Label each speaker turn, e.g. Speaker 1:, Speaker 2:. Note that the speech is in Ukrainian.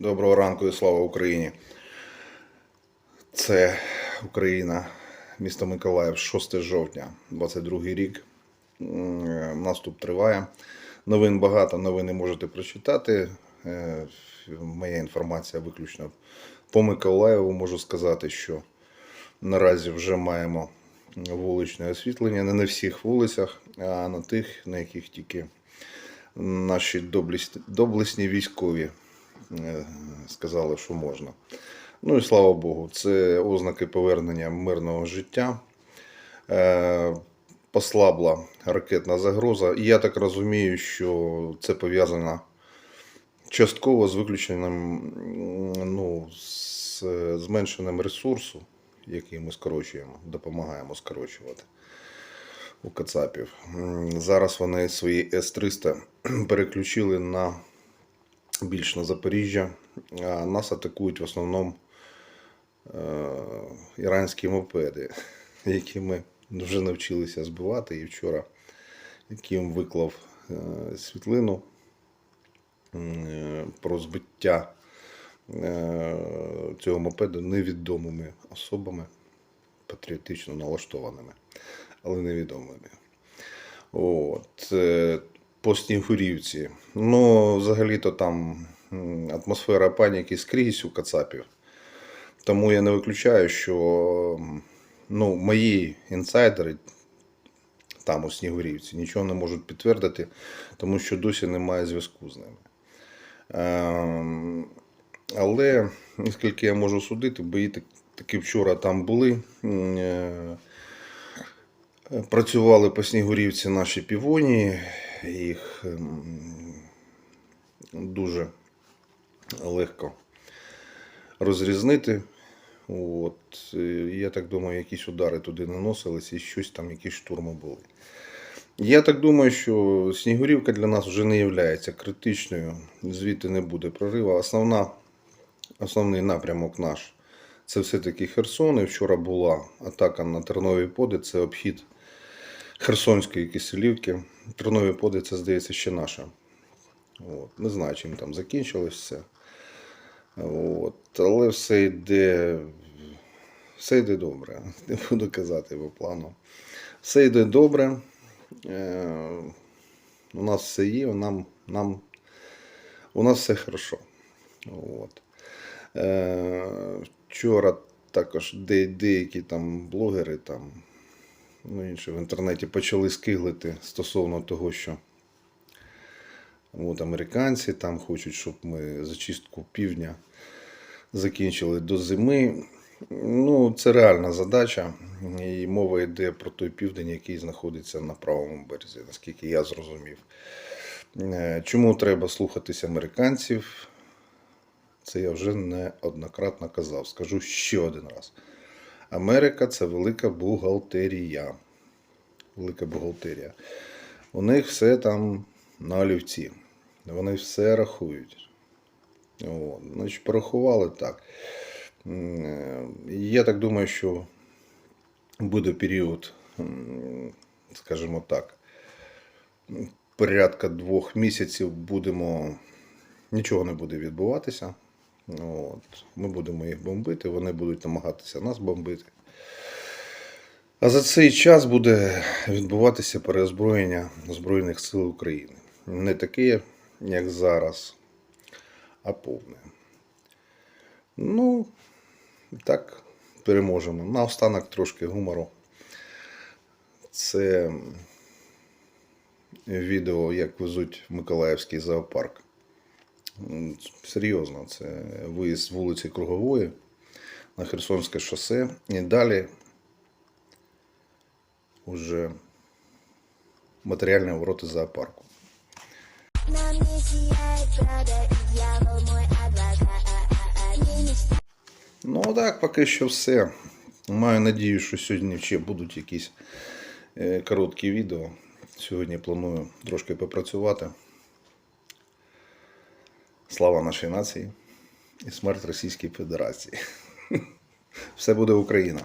Speaker 1: Доброго ранку і слава Україні. Це Україна, місто Миколаїв, 6 жовтня, 22 рік. Наступ триває. Новин багато, новини можете прочитати. Е, Моя інформація виключно по Миколаєву. Можу сказати, що наразі вже маємо вуличне освітлення не на всіх вулицях, а на тих, на яких тільки наші доблесні, військові сказали, що можна. Ну і слава Богу, це ознаки повернення мирного життя. Е, Послабла ракетна загроза. І я так розумію, що це пов'язано частково з виключенням, ну, з е, зменшенням ресурсу, який ми скорочуємо, допомагаємо скорочувати у Кацапів. Зараз вони свої С-300 переключили на більш на Запоріжжя, а нас атакують в основному е, іранські мопеди, які ми вже навчилися збивати. І вчора яким виклав е, світлину е, про збиття цього мопеду невідомими особами, патріотично налаштованими, але невідомими. От, по Снігурівці. Ну, взагалі-то там атмосфера паніки скрізь у Кацапів. Тому я не виключаю, що ну, мої інсайдери там у Снігурівці нічого не можуть підтвердити, тому що досі немає зв'язку з ними. Ем, але, наскільки я можу судити, бої так- таки вчора там були. Працювали по Снігурівці наші півоні, їх ем, дуже легко розрізнити. От, е, я так думаю, якісь удари туди наносились і щось там, якісь штурми були. Я так думаю, що Снігурівка для нас вже не є критичною, звідти не буде прориву. Основна, основний напрямок наш це все-таки Херсон. І вчора була атака на Тернові поди, це обхід Херсонської Киселівки. Тернові поди, це здається ще наша. От. Не знаю, чим там закінчилось все. От. Але все йде, все йде добре. Не буду казати по плану. Все йде добре. Е, у нас все є, нам, нам, у нас все хорошо. От. Е, вчора також де, деякі там блогери там, ну, інші в інтернеті почали скиглити стосовно того, що от, американці там хочуть, щоб ми зачистку півдня закінчили до зими. Ну, це реальна задача. І мова йде про той південь, який знаходиться на правому березі, наскільки я зрозумів. Е, Чому треба слухатися американців? Це я вже неоднократно казав. Скажу ще один раз. Америка це велика бухгалтерія. Велика бухгалтерія. У них все там на олівці. Вони все рахують. От. Значить, порахували так. Я так думаю, що буде період, скажімо так, порядка двох місяців будемо. Нічого не буде відбуватися. От. Ми будемо їх бомбити, вони будуть намагатися нас бомбити. А за цей час буде відбуватися переозброєння Збройних сил України. Не таке, як зараз, а повне. Ну, так, переможемо. Наостанок трошки гумору. Це відео, як везуть в Миколаївський зоопарк. Серйозно, це виїзд з вулиці Кругової на Херсонське шосе. І далі уже матеріальні ворота зоопарку. Ну так, поки що все. Маю надію, що сьогодні ще будуть якісь е, короткі відео. Сьогодні планую трошки попрацювати. Слава нашій нації і смерть Російській Федерації. Все буде Україна.